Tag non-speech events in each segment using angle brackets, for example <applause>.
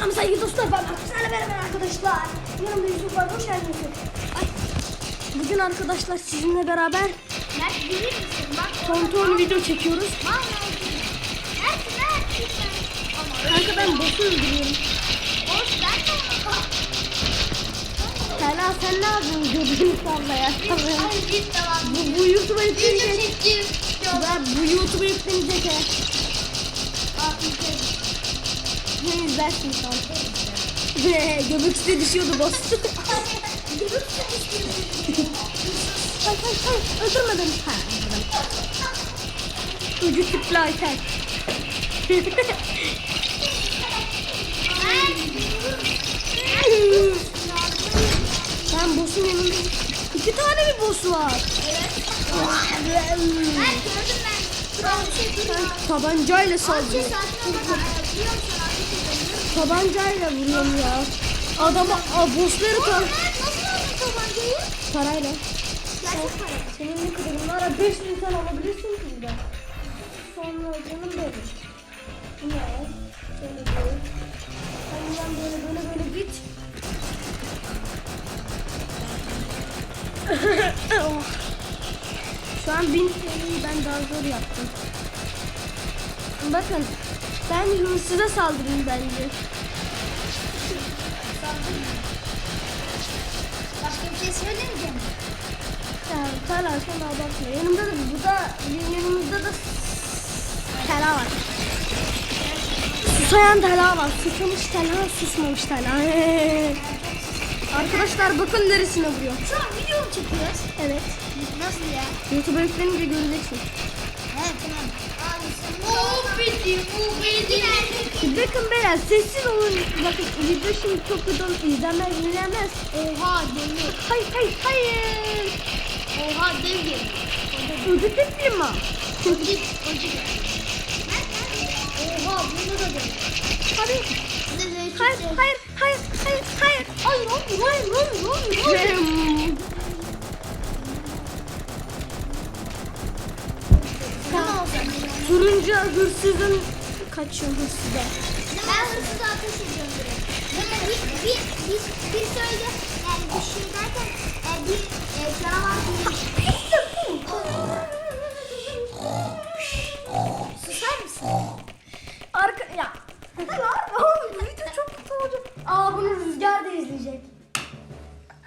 Selam saygı dostlar ben Sizlerle beraber arkadaşlar. Yanımda Yusuf var. Hoş geldin Yusuf. Bugün arkadaşlar sizinle beraber Mert görür müsün? Bak ton ton video çekiyoruz. Mert Mert Mert Ama Kanka ben boss'u öldürüyorum. Sela sen ne yapıyorsun? Gördüğünü salla ya. Ay git tamam. Bu, bu YouTube'a çektim. Ben bu YouTube'a yüklenecek he. Aa izledim. Ne izlersin kanka? Göbek üstüne düşüyordu boss. Hay hay hay öldürmedim. Ha öldürdüm. Ucu tüplü Ayten. Ben boss'un yanındayım. İki tane bir boss var. Mert gördüm ben. Duruyor. Tabancayla Azıcık saldırıyor. sakin ol bak. Biliyor musun? Ateş ediyorum. Tabancayla vuruyorum ya. Adama a, bossları tabancayı? parayla. Senin ne kadarın var? 5000 tane alabilirsin ki burada. Sonra canım Şu an 1000 TL'yi ben daha zor yaptım. Bakın ben hırsıza saldırayım bence. Başka bir şey söylemeyeceğim. Ya Tala sen abartma. Yanımda da bu da yanımızda da tela var. Susayan tela var. Susamış tela, susmamış tela. <laughs> Arkadaşlar bakın neresine vuruyor. Şu an video mu çekiyoruz? Evet. Nasıl ya? YouTube'a yüklenince göreceksin. Evet tamam. Bakın beyler sessiz olun. Bakın video şimdi çok kötü izlenmez izlenmez. Oha deli. Hayır hayır hayır. Oha dev geliyor. Öldürdük mi? Git. Oha bunu da dev. Hadi. Hayır, Hayır, hayır, hayır, hayır, hayır. Hayır, hayır, hayır, hayır, hayır. Turuncu hırsızın kaçıyor hırsıza. Ben hırsızı ateş ediyorum direkt. Yani bir, bir, bir, bir söyle, yani bir şey derken e, bir e, canavar değil. Susar mısın? Arka, ya. Oğlum bu video çok kötü olacak. Aa bunu Rüzgar da izleyecek.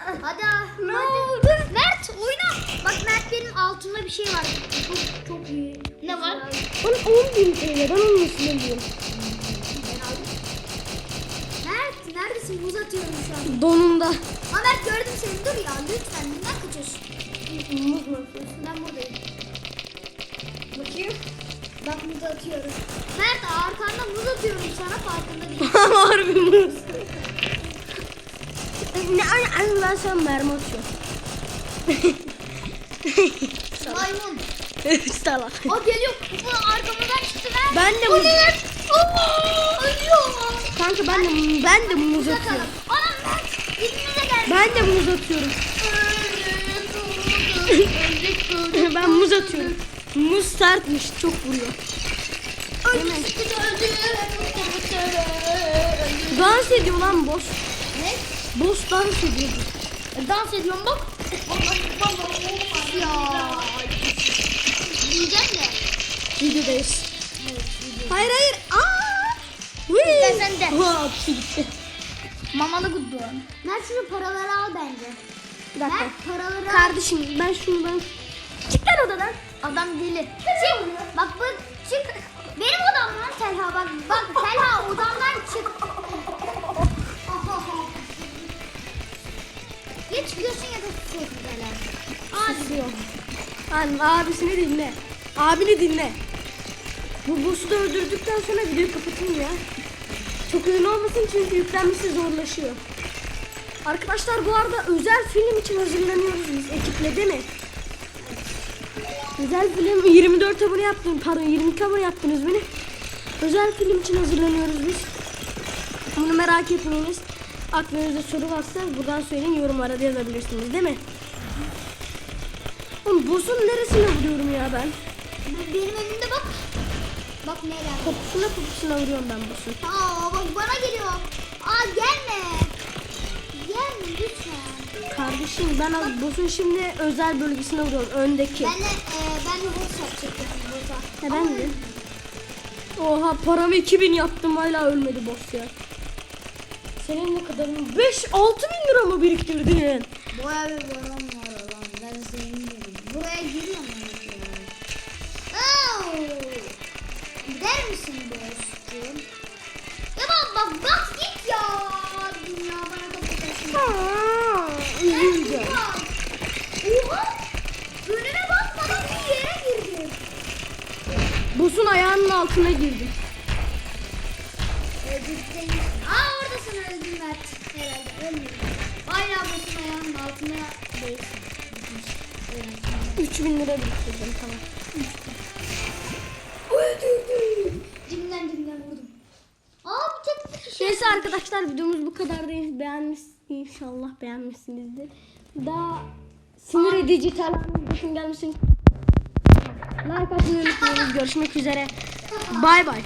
Hadi ah, Ne hadi. oldu? Mert oyna. Bak Mert benim altımda bir şey var. Çok çok iyi. Ne var? Bana 10 bin TL, ben onun üstüne diyorum. Mert neredesin? Buz atıyorum şu an. Donunda. Aa Mert gördüm seni. Dur ya lütfen. Neden kaçıyorsun? Muz mu? Ben buradayım. Bakayım. Bak muz atıyorum. Mert arkanda muz atıyorum sana farkında <laughs> değil. Harbi muz. Ne, ay, ben sana mermi atıyorum. Maymun. <laughs> Salak. O geliyor. Bu arkamdan çıktı Mert. Ben de muz-? Allah! Ölüyor. Kanka ben de ben de muz atıyorum. Anam Mert. Dibimize geldi. Ben de muz atıyorum. ben muz atıyorum. Muz sertmiş, çok vuruyor. Dans ediyor lan boss. Boss dans ediyor. E, Dans ediyorum bak. ya. Diyeceğim de. Videodayız. Evet, Hayır hayır. Aa! Ben sende. Aa, bir şey gitti. Mamalı guddu. Mert şunu paraları al bence. Bir dakika. Mert paraları al. Kardeşim ben şunu ben... Çık lan odadan. Adam deli. Çık. Bak bu çık. Benim odam lan Telha bak. Bak Telha odamdan çık. Ya çıkıyorsun ya da tutuyorsun böyle. Abi. Lan abisini dinle. Abini dinle. Bu boss'u da öldürdükten sonra videoyu kapatayım ya. Çok ünlü olmasın çünkü yüklenmesi zorlaşıyor. Arkadaşlar bu arada özel film için hazırlanıyoruz biz ekiple değil mi? Özel film 24 abone yaptım pardon 22 abone yaptınız beni. Özel film için hazırlanıyoruz biz. Bunu merak etmeyiniz. Aklınızda soru varsa buradan söyleyin yorumlara da yazabilirsiniz değil mi? Oğlum boss'un neresine vuruyorum ya ben? Benim önümde bak. Bak nereye? Kokusuna kokusuna vuruyorum ben boss'u. Aa bak bana geliyor. Aa gelme. Gelme lütfen. Kardeşim ben bak. boss'un şimdi özel bölgesine vuruyorum öndeki. Ben de, e, ben de boss yapacaktım burada. He ben Ama... de. Oha paramı 2000 yaptım hala ölmedi boss ya. Senin ne kadarın? 5 6 bin lira mı biriktirdin? Baya bir param var lan. Ben zenginim. Buraya ben ya. Gider misin dostum? Ya bak bak bak git ya. Dünya bana kapatasın. Aa, üzüldüm. Oha! Önüme bakmadan bir yere girdim. Boss'un ayağının altına girdim. Öldürdün. Aa oradasın öldün Mert. Herhalde ölmüyor. Hala basın ayağının altına değilsin. Evet. 3000 lira biriktirdim tamam. Öldürdüm. Dibimden dibimden vurdum. Aa tek bir kişi. Neyse arkadaşlar videomuz bu kadar değil. Beğenmiş, inşallah beğenmişsinizdir. Daha sinir edici talan videosun gelmesin. Like atmayı unutmayın. Görüşmek üzere. Bay bay.